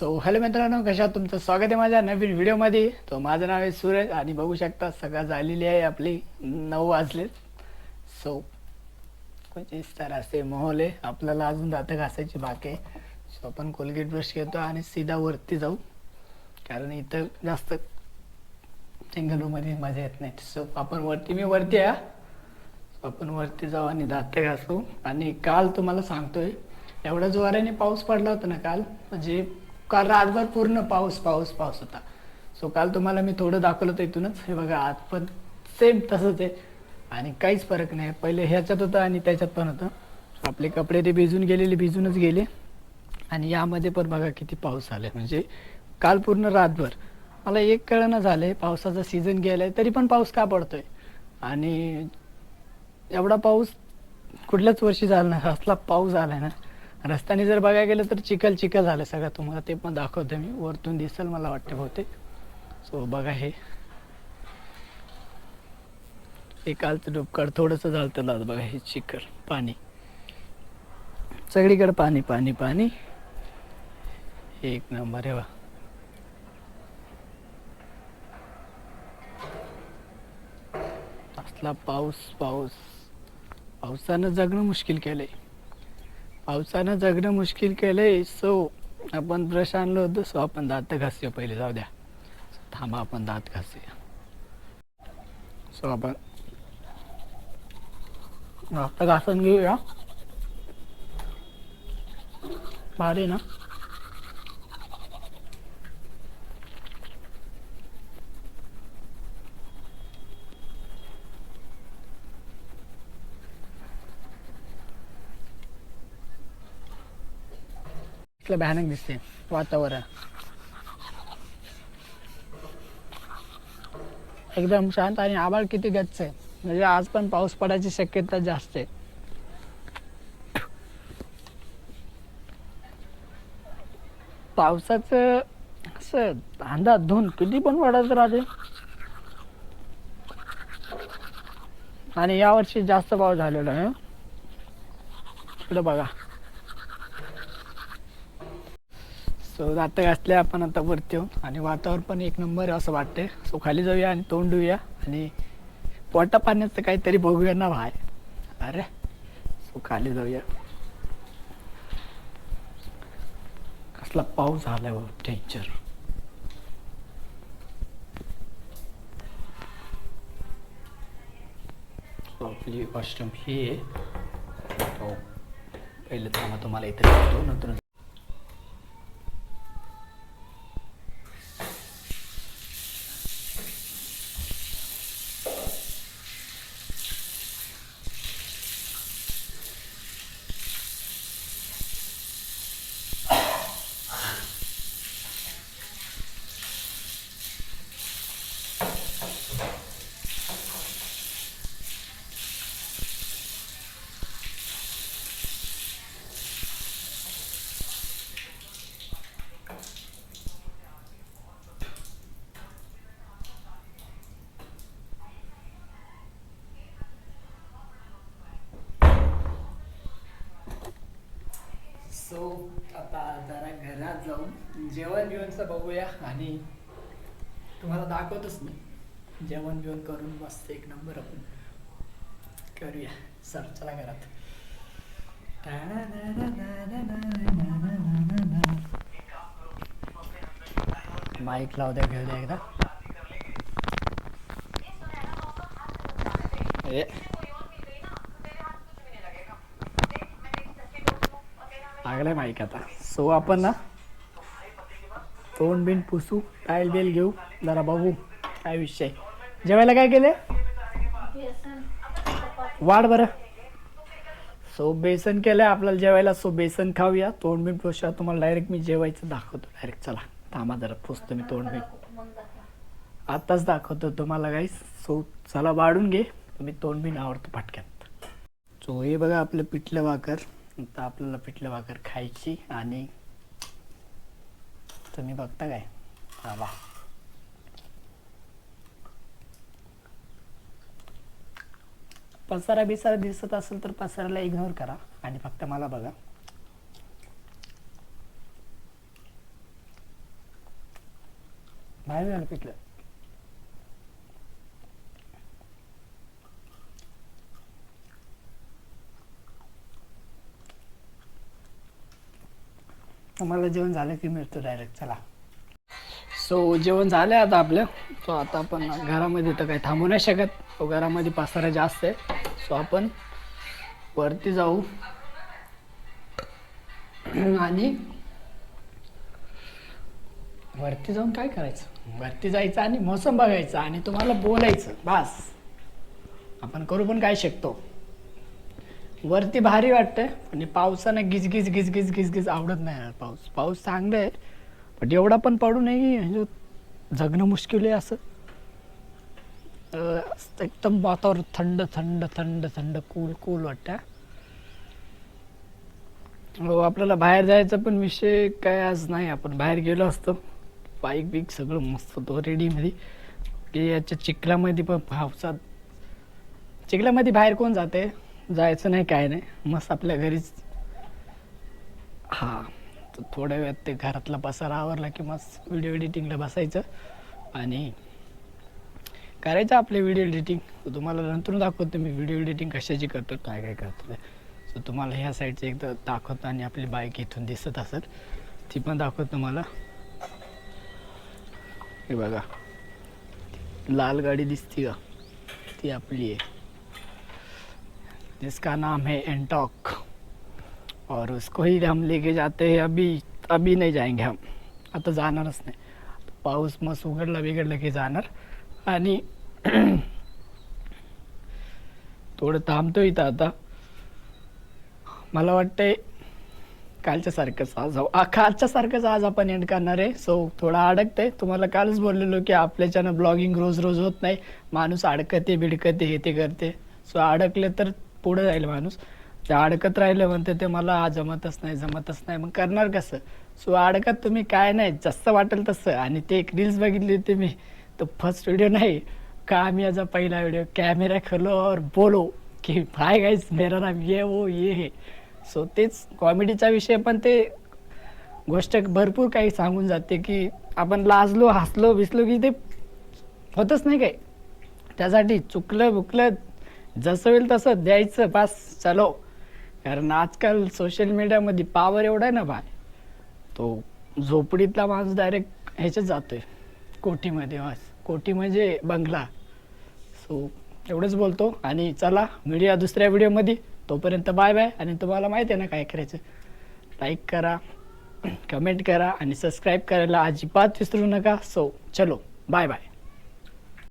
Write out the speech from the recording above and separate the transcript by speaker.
Speaker 1: So hello मित्रांनो कशा तुमचं स्वागत आहे माझ्या नवीन व्हिडिओमध्ये. तो माझं नाव आहे सूरज आणि बघू शकता सगळं झालेली आहे आपली नऊ वाजले. सो कुछ इस तरह से माहोल. आहे आपल्याला अजून दातं घासायची बाकी आहे. सो आपण कोलगेट ब्रश घेतो आणि सीधा वरती जाऊ. कारण इथं जास्त सिंगल रूममध्ये मजा येत नाही. सो आपण वरती मी वरती आहे. आपण वरती जाऊ आणि दाते घासू. आणि काल तुम्हाला सांगतोय एवढा जोराने पाऊस पडला होता ना काल. म्हणजे काल रातभर पूर्ण पाऊस पाऊस पाऊस होता. सो काल तुम्हाला मी थोडं दाखवलं होतं इथूनच. हे बघा आज पण सेम तसंच आहे. आणि काहीच फरक नाही. पहिले ह्याच्यात होतं आणि त्याच्यात पण होतं. आपले कपडे ते भिजून गेलेले भिजूनच गेले. आणि यामध्ये पण बघा किती पाऊस आले म्हणजे काल पूर्ण रातभर. मला एक कळणं झालंय पावसाचा सीझन आहे तरी पण पाऊस का पडतोय? आणि एवढा पाऊस कुठल्याच वर्षी झाला नाही. असला पाऊस आला आहे ना रस्त्याने जर बघायला गेलं तर चिखल चिखल झालं सगळं. तुम्हाला ते पण दाखवतो मी. वरतून दिसेल मला वाटतं बहुतेक. सो बघा हे. हे कालचं डुबकड थोडंसं झालं लावत बघा हे चिखल पाणी. सगळीकडे पाणी पाणी पाणी. एक नंबर आहे वा असला पाऊस पाऊस. पावसानं जगणं मुश्किल केलंय. पावसानं जगणं मुश्किल केलंय सो आपण ब्रश आणलो होतो सो आपण दात घासूया पहिले जाऊ द्या. थांबा आपण दात घासूया. सो आपण दात घासून घेऊया. भारी ना? इथलं भयानक दिसते वातावरण. एकदम शांत आणि आभाळ किती गच्च आहे. म्हणजे आज पण पाऊस पडायची शक्यता जास्त आहे. पावसाचं असं अंदाज धुन किती पण वाढत राहते. आणि यावर्षी जास्त पाऊस झालेला आहे इकडं बघा. सो दात घातले आपण आता वरती येऊन. आणि वातावरण पण एक नंबर आहे असं वाटतंय. सो खाली जाऊया आणि तोंड देऊया आणि पोटा पाण्याचं काहीतरी बघूया ना भाय अरे सो खाली जाऊया. कसला पाऊस झालाय भाऊ टेंचर आपली वॉशरूम ही आहे. पहिलं पहिले थांबा तुम्हाला इथे नंतर सो आता जरा घरात जाऊन जेवण बिवणचं बघूया आणि तुम्हाला दाखवतच मी. जेवण बिवण करून मस्त एक नंबर आपण करूया. सर चला घरात. माईक लावू द्या घेऊ द्या एकदा. लागलाय माईक आता. सो आपण ना तोंड बिन पुसू टाईल बिल घेऊ जरा बघू काय विषय जेवायला काय केले वाढ बरं. सो बेसन केलंय आपल्याला जेवायला. सो बेसन खाऊया. तोंड बिन पुसूया तुम्हाला डायरेक्ट मी जेवायचं दाखवतो. डायरेक्ट चला थांबा जरा पुसतो मी तोंड बिन. आत्ताच दाखवतो तुम्हाला काही सो चला वाढून घे. तुम्ही तोंड बिन आवडतो फाटक्यात सो हे बघा आपलं पिठलं भाकर. आता आपल्याला पिठलं भाकर खायची आणि तुम्ही बघता काय? हा वा पसारा बिसारा दिसत असेल तर पसाराला इग्नोर करा आणि फक्त मला बघा. बाहेर झालं मला जेवण झालं की मिळतो डायरेक्ट चला. सो जेवण झालं आता आपलं. सो आता आपण घरामध्ये तर काही थांबू नाही शकत. तो घरामध्ये पासारा जास्त आहे. सो आपण वरती जाऊ. आणि वरती जाऊन काय करायचं? वरती जायचं आणि मोसम बघायचं आणि तुम्हाला बोलायचं. बस. आपण करू पण काय शकतो. वरती भारी वाटतंय आणि पावसानं गिज गिज गिज गिज गिज गिज आवडत नाही यार पाऊस. पाऊस चांगला आहे पण एवढा पण पडू नये म्हणजे जगणं मुश्किल आहे असं. अं, एकदम वातावरण थंड थंड थंड थंड कूल कूल वाटतं हो आपल्याला बाहेर जायचा पण विषय काय आज नाही आपण बाहेर गेलो असतो. बाईक बिक सगळं मस्त होतो रेडीमध्ये की याच्या चिखलामध्ये पण पावसात चिखलामध्ये बाहेर कोण जाते जायचं नाही काय नाही. मस्त आपल्या घरीच. हां तर थोड्या वेळात ते घरातला पसारा आवरला की मस्त व्हिडिओ एडिटिंगला बसायचं. आणि करायचं आपले व्हिडिओ एडिटिंग तर तुम्हाला नंतर दाखवतो मी व्हिडिओ एडिटिंग कशाची करतो काय काय करतो सो तुम्हाला ह्या साईडचं एकदा दाखवतो आणि आपली बाईक इथून दिसत असेल ती पण दाखवतो तुम्हाला हे बघा. लाल गाडी दिसती का? ती आपली आहे. जिसका नाम है एंटॉक और उसको ही हम लेके जाते हैं अभी अभी नहीं जाएंगे हम। आता जाणारच नाही पाऊस मस्त उघडला बिघडला की जाणार आणि थोडं थांबतो इथं आता मला वाटतंय कालच्या सारखंच आज आ- कालच्या सारखंच आज आपण एंड करणार आहे. सो थोडा अडकतंय. तुम्हाला कालच बोललेलो की आपल्याच्यानं ब्लॉगिंग रोज रोज होत नाही. माणूस अडकते बिडकते हे ते करते. सो अडकले तर पुढे जाईल माणूस. ते अडकत राहिलं म्हणते ते मला हा जमतच नाही जमतच नाही. मग करणार कसं? सो अडकत तुम्ही काय नाही जसं वाटेल तसं. आणि ते एक रील्स बघितली होती मी. तो फर्स्ट व्हिडिओ नाही. कामयाजा पहिला व्हिडिओ कॅमेरा खोलो और बोलो की हाय गाईज मेरा नाम ये वो ये हे. सो तेच कॉमेडीचा विषय पण ते गोष्ट भरपूर काही सांगून जाते की आपण लाजलो हसलो भिसलो की ते होतच नाही काय त्यासाठी चुकलं बुकलं जसं होईल तसं द्यायचं बस चलो. कारण आजकाल सोशल मीडियामध्ये पावर एवढा आहे ना बाय तो झोपडीतला माणूस डायरेक्ट ह्याच्यात जातोय. कोठीमध्ये बस. कोठी म्हणजे बंगला. सो एवढंच बोलतो. आणि चला मिळूया दुसऱ्या व्हिडिओमध्ये तोपर्यंत बाय बाय आणि तुम्हाला माहिती आहे ना काय करायचं. लाईक करा कमेंट करा आणि सबस्क्राईब करायला अजिबात विसरू नका. सो चलो बाय बाय